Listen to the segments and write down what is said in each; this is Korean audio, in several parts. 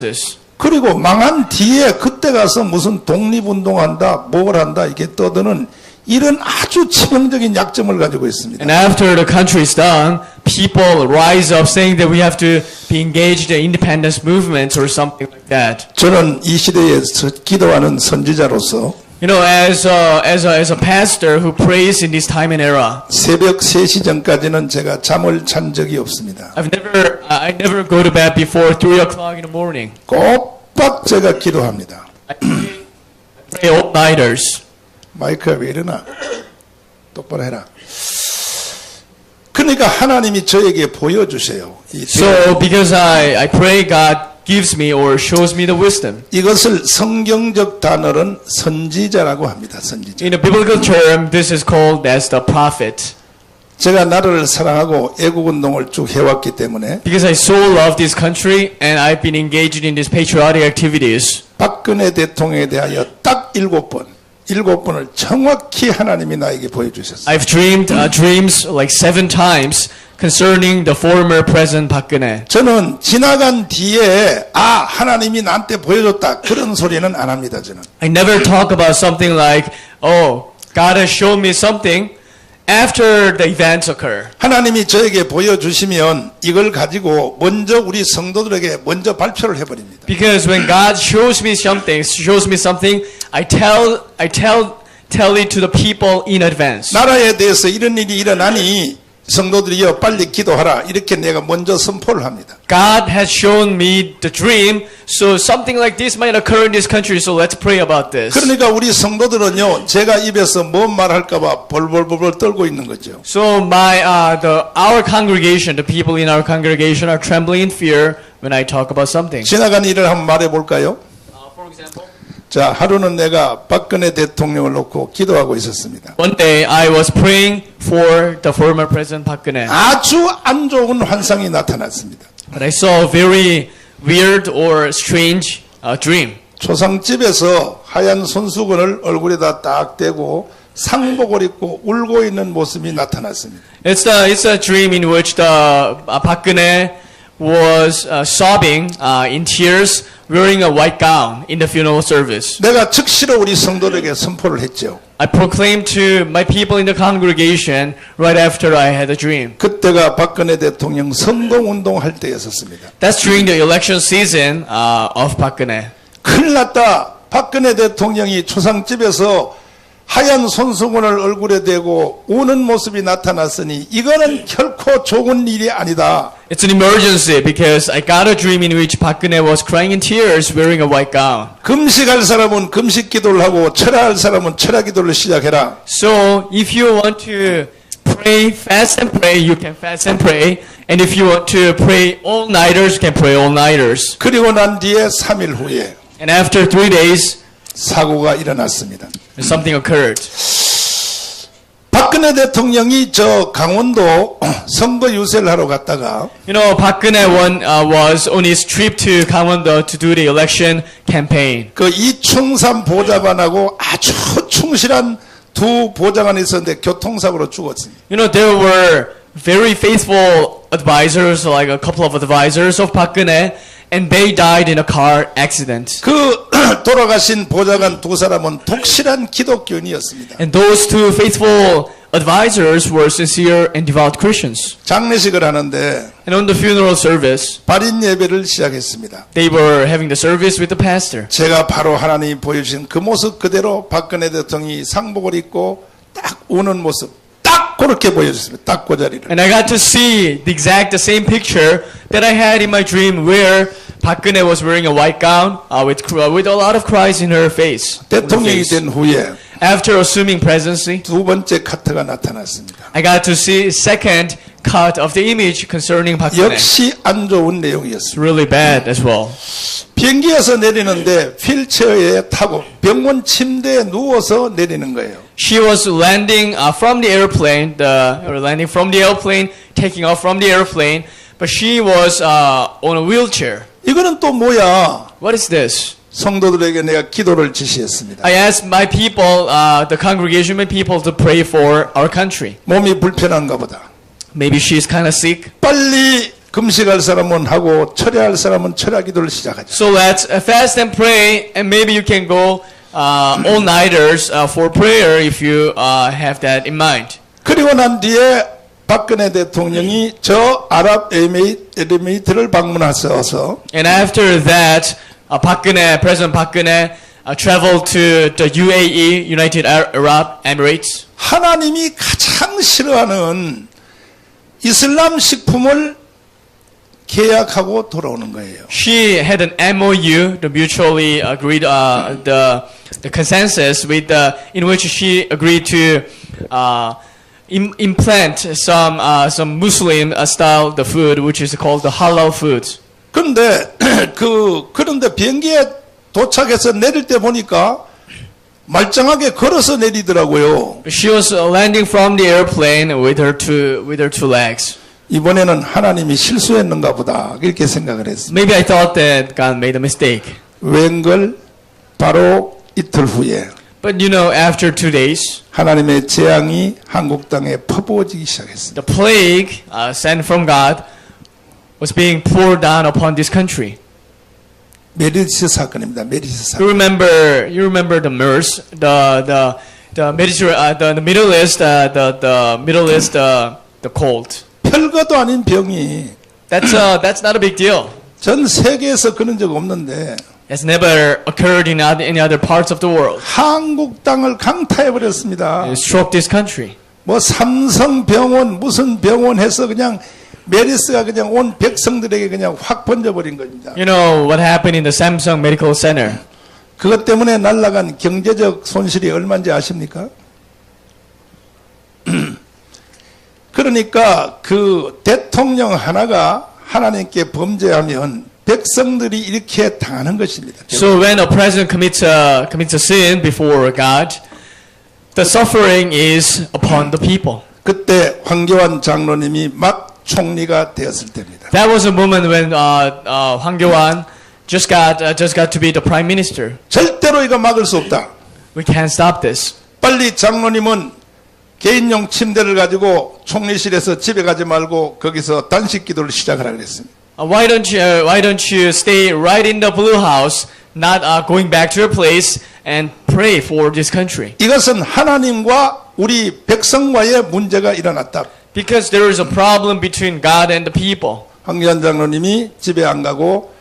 this. 그리고 망한 뒤에 그때 가서 무슨 독립운동한다, 뭘 한다, 이게 떠드는 이런 아주 치명적인 약점을 가지고 있습니다. And after the country is done, people rise up saying that we have to be engaged in independence movements or something like that. 저는 이 시대에 서- 기도하는 선지자로서 You know, as a, as a, as a pastor who prays in this time and era, 새벽 3시 전까지는 제가 잠을 잔 적이 없습니다. I've never, I never go to bed before 3 o'clock in the morning. 꼬박 제가 기도합니다. I pray all-nighters. 마이크가 왜 이러나? 똑바로 해라. 그러니까 하나님이 저에게 보여주세요. 이 So, because I, I pray, God gives me or shows me the wisdom. 이것을 성경적 단어는 선지자라고 합니다. 선지자. In a biblical term, this is called as the prophet. 제가 나라를 사랑하고 애국 운동을 쭉 해왔기 때문에 Because I so love this country and I've been engaged in these patriotic activities. 박근혜 대통령에 대하여 딱 일곱 번, 일곱 번을 정확히 하나님이 나에게 보여주셨어요. I've dreamed uh, dreams like seven times concerning the former President Geun-hye. 저는 지나간 뒤에 아 하나님이 나한테 보여줬다 그런 소리는 안 합니다. 저는 I never talk about something like, oh, God has shown me something after the events occur. 하나님이 저에게 보여주시면 이걸 가지고 먼저 우리 성도들에게 먼저 발표를 해버립니다. Because when God shows me something, shows me something, I tell, I tell, tell it to the people in advance. 나라에 대해서 이런 일이 일어나니 성도들이여 빨리 기도하라 이렇게 내가 먼저 선포를 합니다. God has shown me the dream, so something like this might occur in this country, so let's pray about this. 그러니까 우리 성도들은요 제가 입에서 뭔 말할까봐 벌벌벌벌 떨고 있는 거죠. So my, uh, the, our congregation, the people in our congregation are trembling in fear when I talk about something. 지나간 일을 한번 말해 볼까요? 자 하루는 내가 박근혜 대통령을 놓고 기도하고 있었습니다. One day I was praying for the former President Park Geun-hye, 아주 안 좋은 환상이 나타났습니다. but I saw a very weird or strange uh, dream. 초상집에서 하얀 손수건을 얼굴에다 딱 대고 상복을 입고 울고 있는 모습이 나타났습니다. It's the it's a dream in which the uh, Geun-hye was uh, sobbing uh, in tears, wearing a white gown in the funeral service. 내가 즉시로 우리 성도들에게 선포를 했죠. I proclaimed to my people in the congregation right after I had a dream. 그때가 박근혜 대통령 선거 운동 할 때였었습니다. That's during the election season uh, of Geun-hye. 큰일 났다. 박근혜 대통령이 초상집에서 하얀 손수건을 얼굴에 대고 우는 모습이 나타났으니 이거는 결코 좋은 일이 아니다. It's an emergency because I got a dream in which Geun-hye was crying in tears, wearing a white gown. 금식할 사람은 금식 기도를 하고 철야할 사람은 철야 기도를 시작해라. So if you want to pray, fast and pray, you can fast and pray. And if you want to pray all-nighters, you can pray all-nighters. 그리고 난 뒤에 3일 후에 And after three days, 사고가 일어났습니다. something occurred. 박근혜 대통령이 저 강원도 선거 유세를 하러 갔다가 You know, Geun-hye one, uh, was on his trip to Gangwon-do to do the election campaign. 그 이충삼 보좌관하고 아주 충실한 두 보좌관이 있었는데 교통사고로 죽었습니다. You know, there were very faithful advisors, like a couple of advisors of Geun-hye, and they died in a car accident. 그 돌아가신 보좌관 두 사람은 독실한 기독교인이었습니다. And those two faithful advisors were sincere and devout Christians. 장례식을 하는데 And on the funeral service, 발인 예배를 시작했습니다. they were having the service with the pastor. 제가 바로 하나님이 보여주신 그 모습 그대로 박근혜 대통령이 상복을 입고 딱 우는 모습 딱 그렇게 보여줬습니다. 딱 그 자리를. And I got to see the exact the same picture that I had in my dream where Park Geun-hye was wearing a white gown uh, with, cr- with a lot of cries in her face. on her 대통령이 face. 된 후에 After assuming presidency, 두 번째 카트가 나타났습니다. I got to see second cut of the image concerning Park Geun-hye. 역시 안 좋은 It's 내용이었습니다. really bad as well. 비행기에서 내리는데 휠체어에 타고 병원 침대에 누워서 내리는 거예요. She was landing uh, from the airplane, the or landing from the airplane, taking off from the airplane, but she was uh, on a wheelchair. 이거는 또 뭐야? What is this? 성도들에게 내가 기도를 지시했습니다. I asked my people, uh, the congregation, my people, to pray for our country. 몸이 불편한가 보다. Maybe she's kind of sick. 빨리 금식할 사람은 하고 철회할 사람은 철야 기도를 시작하죠. So let's uh, fast and pray, and maybe you can go uh, all nighters uh, for prayer if you uh, have that in mind. 그리고 난 뒤에 박근혜 대통령이 저 아랍 에미레이트를 방문하셔서 And after that, uh, Park Geun-hye, President Park Geun-hye uh, traveled to the UAE, United Arab Emirates. 하나님이 가장 싫어하는 이슬람 식품을 계약하고 돌아오는 거예요. She had an MOU, the mutually agreed, uh, the the consensus with the in which she agreed to uh, im- implant some uh, some Muslim uh, style the food, which is called the halal food. 그런데 그 그런데 비행기에 도착해서 내릴 때 보니까 말짱하게 걸어서 내리더라고요. She was uh, landing from the airplane with her two with her two legs. 이번에는 하나님이 실수했는가 보다 이렇게 생각을 했습니다. Maybe I thought that God made a mistake. 웬걸 바로 이틀 후에 But you know, after two days, 하나님의 재앙이 한국 땅에 퍼부어지기 시작했습니다. the plague uh, sent from God was being poured down upon this country. 메르스 사건입니다. You 사건. remember, you remember the MERS, the the the Mediter- uh, the, the Middle East, uh, the the Middle East, uh, the cold. 별것도 아닌 병이 That's uh, that's not a big deal. 전 세계에서 그런 적 없는데 It's never occurred in any other parts of the world. 한국 땅을 강타해 버렸습니다. It struck this country. 뭐 삼성 병원 무슨 병원 해서 그냥 메르스가 그냥 온 백성들에게 그냥 확 번져버린 겁니다. You know what happened in the Samsung Medical Center? 그것 때문에 날라간 경제적 손실이 얼마인지 아십니까? 그러니까 그 대통령 하나가 하나님께 범죄하면 백성들이 이렇게 당하는 것입니다. So when a president commits a commits a sin before God, the suffering is upon the people. 그때 황교안 장로님이 막 총리가 되었을 때입니다. That was a moment when uh, uh, Hwang Kyo-an just got uh, just got to be the prime minister. 절대로 이거 막을 수 없다. We can't stop this. 빨리 장로님은 개인용 침대를 가지고 총리실에서 집에 가지 말고 거기서 단식 기도를 시작하라 그랬습니다. Uh, why don't you uh, Why don't you stay right in the blue house, not uh, going back to your place and pray for this country? 이것은 하나님과 우리 백성과의 문제가 일어났다. Because there is a problem between God and the people. 황교안 장로님이 집에 안 가고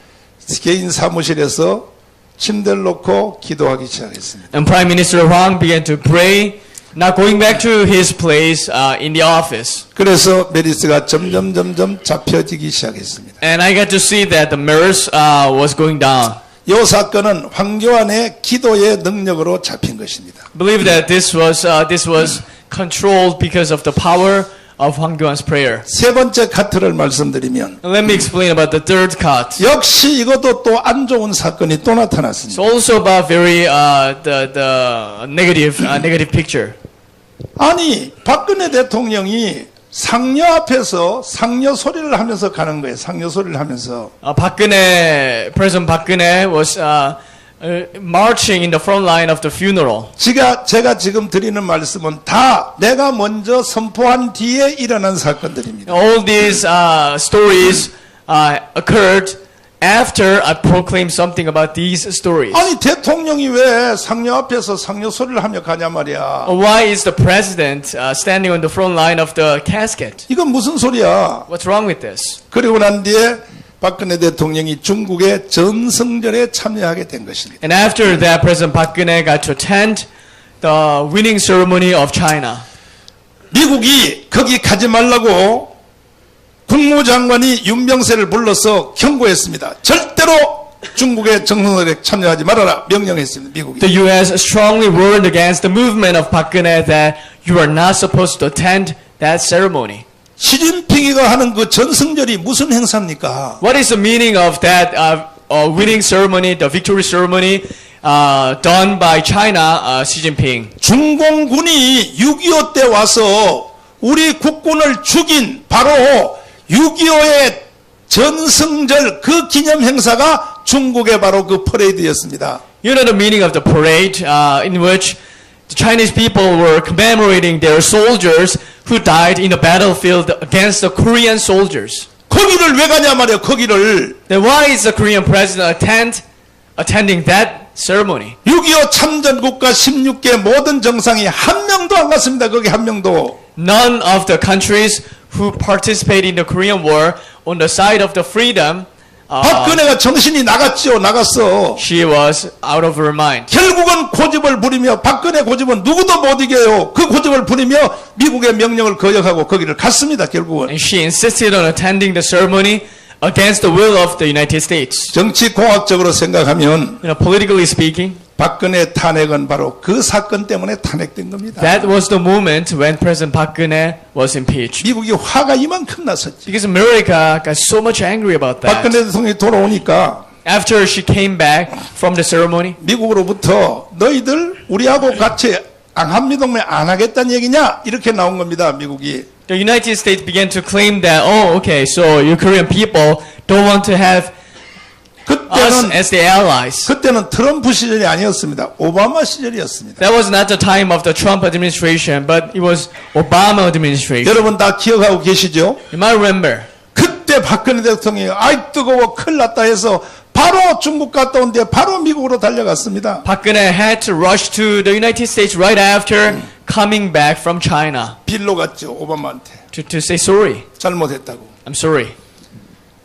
개인 사무실에서 침대를 놓고 기도하기 시작했습니다. And Prime Minister Hwang began to pray, not going back to his place uh, in the office. 그래서 메리스가 점점 점점 잡혀지기 시작했습니다. And I got to see that the MERS uh, was going down. 이 사건은 황교안의 기도의 능력으로 잡힌 것입니다. Believe that this was uh, this was controlled because of the power of Hwang Kyo-an's prayer. 세 번째 카트를 말씀드리면 let me explain about the third cut. 역시 이것도 또 안 좋은 사건이 또 It's 나타났습니다. also about very uh, the the negative uh, negative picture. 아니 박근혜 대통령이 상녀 앞에서 상녀 소리를 하면서 가는 거예요. 상녀 소리를 하면서 Uh, Park Geun-hye, President Geun-hye was uh, uh, marching in the front line of the funeral. 제가 제가 지금 드리는 말씀은 다 내가 먼저 선포한 뒤에 일어난 사건들입니다. All these uh, stories uh, occurred after I proclaimed something about these stories. 아니 대통령이 왜 상녀 앞에서 상녀 소리를 하며 가냐 말이야. Why is the president uh, standing on the front line of the casket? 이건 무슨 소리야? What's wrong with this? 그리고 난 뒤에 박근혜 대통령이 중국의 전승절에 참여하게 된 것입니다. And after that, President Park Geun-hye got to attend the winning ceremony of China. 미국이 거기 가지 말라고 국무장관이 윤병세를 불러서 경고했습니다. 절대로 중국의 정성절에 참여하지 말아라 명령했습니다. 미국이. The U.S. strongly warned against the movement of Geun-hye that you are not supposed to attend that ceremony. 시진핑이가 하는 그 전승절이 무슨 행사입니까? What is the meaning of that uh, uh, winning ceremony, the victory ceremony uh, done by China, uh, Xi Jinping? 중공군이 6.25 때 와서 우리 국군을 죽인 바로 6.25의 전승절 그 기념 행사가 중국의 바로 그 퍼레이드였습니다. You know the meaning of the parade uh, in which the Chinese people were commemorating their soldiers who died in the battlefield against the Korean soldiers. 거기를 왜 가냐 말이야. 거기를 Then why is the Korean president attend attending that ceremony? 6.25 참전 국가 16개 모든 정상이 한 명도 안 갔습니다. 거기 한 명도. None of the countries who participate in the Korean War on the side of the freedom, uh, 박근혜가 정신이 나갔죠. 나갔어. she was out of her mind. 결국은 고집을 부리며 박근혜 고집은 누구도 못 이겨요. 그 고집을 부리며 미국의 명령을 거역하고 거기를 갔습니다. 결국은. And she insisted on attending the ceremony against the will of the United States. 정치 공학적으로 생각하면 You know, politically speaking, 박근혜 탄핵은 바로 그 사건 때문에 탄핵된 겁니다. that was the moment when President Geun-hye was impeached. 미국이 화가 이만큼 났었지. Because America got so much angry about that. 박근혜 대통령이 돌아오니까 After she came back from the ceremony, 미국으로부터 너희들 우리하고 같이 한미 동맹 안 하겠다는 얘기냐? 이렇게 나온 겁니다. 미국이. the United States began to claim that, oh, okay, so you Korean people don't want to have us 그때는 as the allies. 그때는 트럼프 시절이 아니었습니다. 오바마 시절이었습니다. That was not the time of the Trump administration, but it was Obama administration. 여러분 다 기억하고 계시죠? You might remember. 그때 박근혜 대통령이 아이 뜨거워 큰일 났다 해서 바로 중국 갔다 온데 바로 미국으로 달려갔습니다. Park Geun-hye had to rush to the United States right after Coming back from China 빌로 갔죠. 오바마한테. to, to say sorry. 잘못했다고. I'm sorry.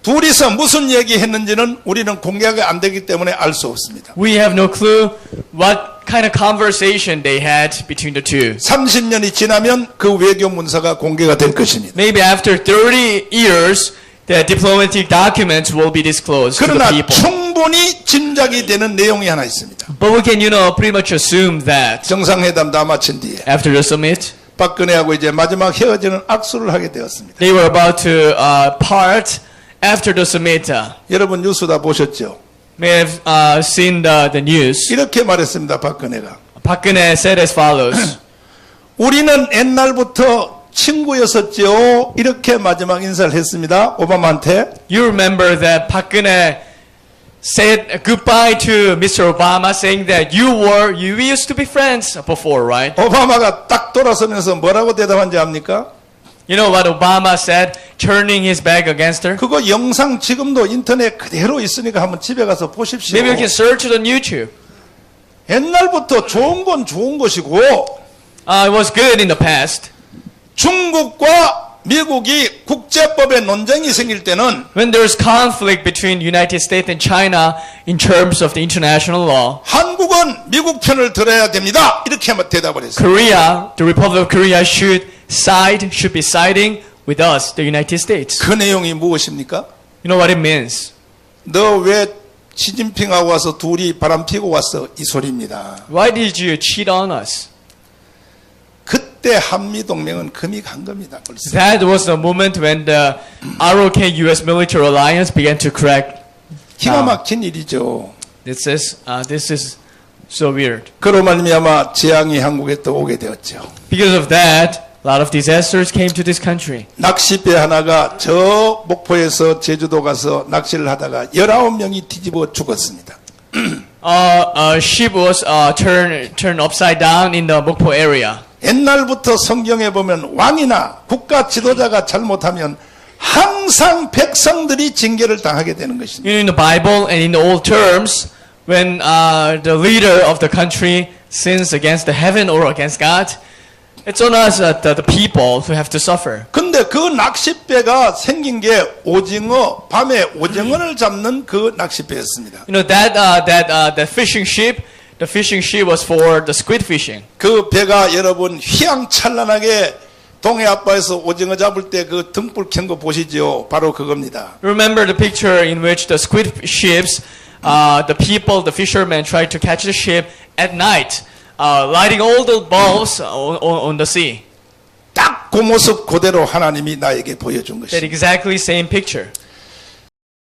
둘이서 무슨 얘기했는지는 우리는 공개가 안 되기 때문에 알 수 없습니다. We have no clue what kind of conversation they had between the two. 30년이 지나면 그 외교 문서가 공개가 될 것입니다. Maybe after 30 years, the diplomatic documents will be disclosed to the 그러나 people. 충 분히 짐작이 되는 내용이 하나 있습니다. But we can, you know, pretty much assume that 정상회담 다 마친 뒤에 after the summit, 박근혜하고 이제 마지막 헤어지는 악수를 하게 되었습니다. they were about to uh, part after the summit. Uh, 여러분 뉴스 다 보셨죠? may have uh, seen the, the news. 이렇게 말했습니다. 박근혜가. Geun-hye said as follows. 우리는 옛날부터 친구였었죠. 이렇게 마지막 인사를 했습니다. 오바마한테. You remember that Geun-hye said goodbye to Mr. Obama, saying that you were you used to be friends before, right? 오바마가 딱 돌아서면서 뭐라고 대답한지 압니까? You know what Obama said, turning his back against her. 그거 영상 지금도 인터넷 그대로 있으니까 한번 집에 가서 보십시오. Maybe you can search it on YouTube. 옛날부터 좋은 건 좋은 것이고 Uh, it was good in the past. 중국과 미국이 국제법에 논쟁이 생길 때는 When there's conflict between United States and China in terms of the international law, 한국은 미국 편을 들어야 됩니다. 이렇게 대답을 했어요. Korea, the Republic of Korea should side, should be siding with us, the United States. 그 내용이 무엇입니까? You know what it means? 너왜 시진핑하고 와서 둘이 바람 피고 왔어? 이 소리입니다. Why did you cheat on us? 그때 한미 동맹은 금이 간 겁니다. 벌써. That was the moment when the ROK US military alliance began to crack. 기가 막힌 일이죠. This is, uh, this is so weird. 그로 말미암아 재앙이 한국에 또 오게 되었죠. Because of that, a lot of disasters came to this country. 낚시배 하나가 저 목포에서 제주도 가서 낚시를 하다가 19명이 뒤집어 죽었습니다. Uh, a ship was uh, turned turned upside down in the Mokpo area. 옛날부터 성경에 보면 왕이나 국가 지도자가 잘못하면 항상 백성들이 징계를 당하게 되는 것입니다. You know, in the Bible and in the old terms, when uh, the leader of the country sins against the heaven or against God, it's on us, uh, the, the people, who have to suffer. 근데 그 낚싯배가 생긴 게 오징어, 밤에 오징어를 잡는 그 낚싯배였습니다. You know that uh, that uh, that fishing ship, the fishing ship was for the squid fishing. 그 배가 여러분 휘황찬란하게 동해 앞바에서 오징어 잡을 때 그 등불 켠 거 보시죠? 바로 그겁니다. Remember the picture in which the squid ships, uh, the people, the fishermen tried to catch the ship at night, uh, lighting all the bulbs on, on, on the sea. 딱 그 모습 그대로 하나님이 나에게 보여준 That 것입니다. exactly same picture.